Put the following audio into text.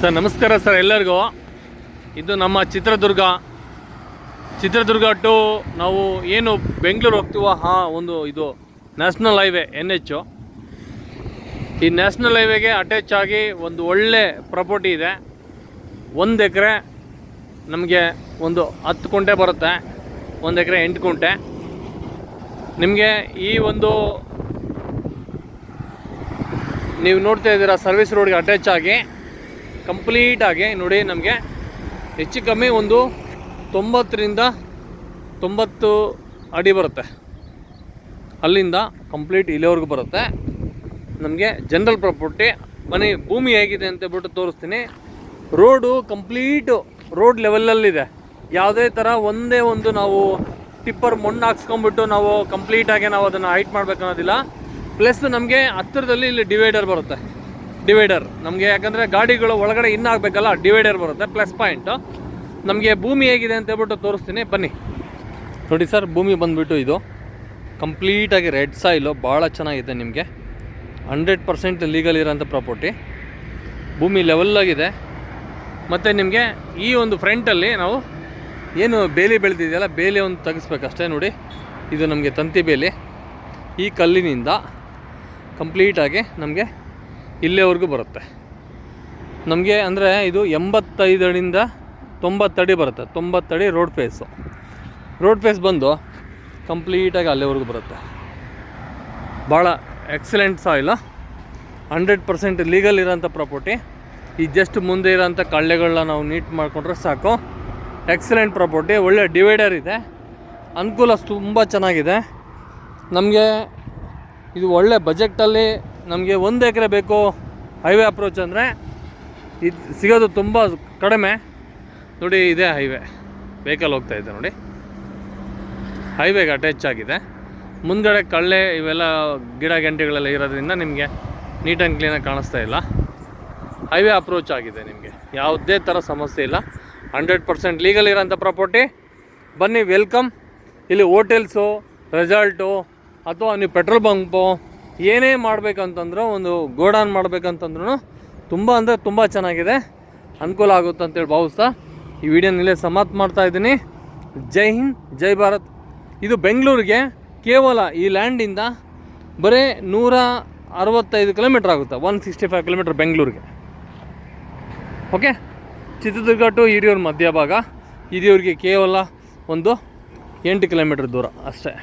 Sir, ನಮಸ್ಕಾರ sir ಎಲ್ಲರಿಗೂ. ಇದು ನಮ್ಮ ಚಿತ್ರದುರ್ಗ. ಚಿತ್ರದುರ್ಗ ಟು ನಾವು ಏನು ಬೆಂಗಳೂರು ಹೋಗ್ತೀವೋ, ಹಾ, ಒಂದು ಇದು ನ್ಯಾಷನಲ್ ಹೈವೇ ಎನ್ ಎಚ್ ಈ ನ್ಯಾಷನಲ್ ಹೈವೇಗೆ ಅಟ್ಯಾಚ್ ಆಗಿ ಒಂದು ಒಳ್ಳೆ ಪ್ರಾಪರ್ಟಿ ಇದೆ. ಒಂದು ಎಕರೆ ನಮಗೆ ಒಂದು ಹತ್ತು ಕುಂಟೆ ಬರುತ್ತೆ. ಒಂದು ಎಕರೆ ಎಂಟು ಕುಂಟೆ. ನಿಮಗೆ ಈ ಒಂದು ನೀವು ನೋಡ್ತಾ ಇದ್ದೀರಾ ಸರ್ವಿಸ್ ರೋಡ್ಗೆ ಅಟ್ಯಾಚ್ ಆಗಿ. ಕಂಪ್ಲೀಟಾಗಿ ನೋಡಿ ನಮಗೆ ಹೆಚ್ಚು ಕಮ್ಮಿ ಒಂದು ತೊಂಬತ್ತರಿಂದ ತೊಂಬತ್ತು ಅಡಿ ಬರುತ್ತೆ. ಅಲ್ಲಿಂದ ಕಂಪ್ಲೀಟ್ ಇಲ್ಲಿವರೆಗೂ ಬರುತ್ತೆ. ನಮಗೆ ಜನರಲ್ ಪ್ರಾಪರ್ಟಿ, ಮನೆ ಭೂಮಿ ಹೇಗಿದೆ ಬಿಟ್ಟು ತೋರಿಸ್ತೀನಿ. ರೋಡು ಕಂಪ್ಲೀಟು ರೋಡ್ ಲೆವೆಲಲ್ಲಿದೆ. ಯಾವುದೇ ಥರ ಒಂದೇ ಒಂದು ನಾವು ಟಿಪ್ಪರ್ ಮಣ್ಣು ಹಾಕ್ಸ್ಕೊಂಬಿಟ್ಟು ನಾವು ಕಂಪ್ಲೀಟಾಗಿ ನಾವು ಅದನ್ನು ಹೈಟ್ ಮಾಡ್ಬೇಕು ಅನ್ನೋದಿಲ್ಲ. ಪ್ಲಸ್ ನಮಗೆ ಹತ್ತಿರದಲ್ಲಿ ಇಲ್ಲಿ ಡಿವೈಡರ್ ಬರುತ್ತೆ. ಡಿವೈಡರ್ ನಮಗೆ ಯಾಕಂದರೆ ಗಾಡಿಗಳು ಒಳಗಡೆ ಇನ್ನು ಆಗಬೇಕಲ್ಲ ಡಿವೈಡರ್ ಬರುತ್ತೆ ಪ್ಲಸ್ ಪಾಯಿಂಟು ನಮಗೆ ಭೂಮಿ ಹೇಗಿದೆ ಅಂತ ಹೇಳ್ಬಿಟ್ಟು ತೋರಿಸ್ತೀನಿ, ಬನ್ನಿ. ನೋಡಿ ಸರ್, ಭೂಮಿ ಬಂದುಬಿಟ್ಟು ಇದು. ಕಂಪ್ಲೀಟಾಗಿ ರೆಡ್ ಸಾಯಿಲು ಭಾಳ ಚೆನ್ನಾಗಿದೆ ನಿಮಗೆ. ಹಂಡ್ರೆಡ್ ಪರ್ಸೆಂಟ್ ಲೀಗಲ್ ಇರೋಂಥ ಪ್ರಾಪರ್ಟಿ ಭೂಮಿ ಲೆವೆಲ್ಲಾಗಿದೆ ಮತ್ತು ನಿಮಗೆ ಈ ಒಂದು ಫ್ರಂಟಲ್ಲಿ ನಾವು ಏನು ಬೇಲಿ ಬೆಳೆದಿದೆಯಲ್ಲ ಬೇಲಿ ಒಂದು ತೆಗೆಸ್ಬೇಕಷ್ಟೇ ನೋಡಿ. ಇದು ನಮಗೆ ತಂತಿ ಬೇಲಿ. ಈ ಕಲ್ಲಿನಿಂದ ಕಂಪ್ಲೀಟಾಗಿ ನಮಗೆ ಇಲ್ಲಿವರೆಗೂ ಬರುತ್ತೆ. ನಮಗೆ ಅಂದರೆ ಇದು ಎಂಬತ್ತೈದರಿಂದ ತೊಂಬತ್ತಡಿ ಬರುತ್ತೆ. ತೊಂಬತ್ತಡಿ ರೋಡ್ ಫೇಸು ರೋಡ್ ಫೇಸ್ ಬಂದು ಕಂಪ್ಲೀಟಾಗಿ ಅಲ್ಲಿವರೆಗೂ ಬರುತ್ತೆ. ಭಾಳ excellent soil hundred percent legal ಇರೋಂಥ ಪ್ರಾಪರ್ಟಿ ಈ ಜಸ್ಟ್ ಮುಂದೆ ಇರೋಂಥ ಕಳ್ಳೆಗಳನ್ನ ನಾವು ನೀಟ್ ಮಾಡಿಕೊಂಡ್ರೆ ಸಾಕು. ಎಕ್ಸಲೆಂಟ್ ಪ್ರಾಪರ್ಟಿ ಒಳ್ಳೆ ಡಿವೈಡರ್ ಇದೆ. ಅನುಕೂಲ ತುಂಬ ಚೆನ್ನಾಗಿದೆ. ನಮಗೆ ಇದು ಒಳ್ಳೆ ಬಜೆಟಲ್ಲಿ ನಮಗೆ ಒಂದು ಎಕರೆ ಬೇಕು ಹೈವೇ ಅಪ್ರೋಚ್ ಅಂದರೆ ಇದು ಸಿಗೋದು ತುಂಬ ಕಡಿಮೆ. ನೋಡಿ ಇದೇ ಹೈವೇ ವೆಹಿಕಲ್ ಹೋಗ್ತಾ ಇದೆ ನೋಡಿ. ಹೈವೇಗೆ ಅಟ್ಯಾಚ್ ಆಗಿದೆ ಮುಂದ್ಗಡೆ ಕಳ್ಳೆ ಇವೆಲ್ಲ ಗಿಡ ಗಂಟೆಗಳೆಲ್ಲ ಇರೋದ್ರಿಂದ ನಿಮಗೆ ನೀಟ್ ಆ್ಯಂಡ್ ಕ್ಲೀನಾಗಿ ಕಾಣಿಸ್ತಾ ಇಲ್ಲ. ಹೈವೇ ಅಪ್ರೋಚ್ ಆಗಿದೆ ನಿಮಗೆ. ಯಾವುದೇ ಥರ ಸಮಸ್ಯೆ ಇಲ್ಲ. ಹಂಡ್ರೆಡ್ ಪರ್ಸೆಂಟ್ ಲೀಗಲ್ ಇರೋಂಥ ಪ್ರಾಪರ್ಟಿ ಬನ್ನಿ ವೆಲ್ಕಮ್ ಇಲ್ಲಿ ಹೋಟೆಲ್ಸು ರೆಸಾರ್ಟು ಅಥವಾ ನೀವು ಪೆಟ್ರೋಲ್ ಬಂಕು ಏನೇ ಮಾಡಬೇಕಂತಂದ್ರೆ ಒಂದು ಗೋಡಾನ್ ಮಾಡಬೇಕಂತಂದ್ರೂ ತುಂಬ ಅಂದರೆ ತುಂಬ ಚೆನ್ನಾಗಿದೆ. ಅನುಕೂಲ ಆಗುತ್ತೆ ಅಂತೇಳಿ ಭಾವಿಸ್ತಾ ಈ ವಿಡಿಯೋನ ಇಲ್ಲೇ ಸಮಾಪ್ತ ಮಾಡ್ತಾ ಇದ್ದೀನಿ. ಜೈ ಹಿಂದ್, ಜೈ ಭಾರತ್. ಇದು ಬೆಂಗಳೂರಿಗೆ ಕೇವಲ ಈ ಲ್ಯಾಂಡಿಂದ ಬರೀ ನೂರ ಅರವತ್ತೈದು ಕಿಲೋಮೀಟ್ರ್ ಆಗುತ್ತೆ ಒನ್ ಸಿಕ್ಸ್ಟಿ ಫೈವ್ ಕಿಲೋಮೀಟ್ರ್ ಬೆಂಗಳೂರಿಗೆ. ಓಕೆ ಚಿತ್ರದುರ್ಗ ಟು ಹಿರಿಯೂರು ಮಧ್ಯಭಾಗ ಹಿರಿಯೂರಿಗೆ ಕೇವಲ ಒಂದು ಎಂಟು ಕಿಲೋಮೀಟ್ರ್ ದೂರ ಅಷ್ಟೇ.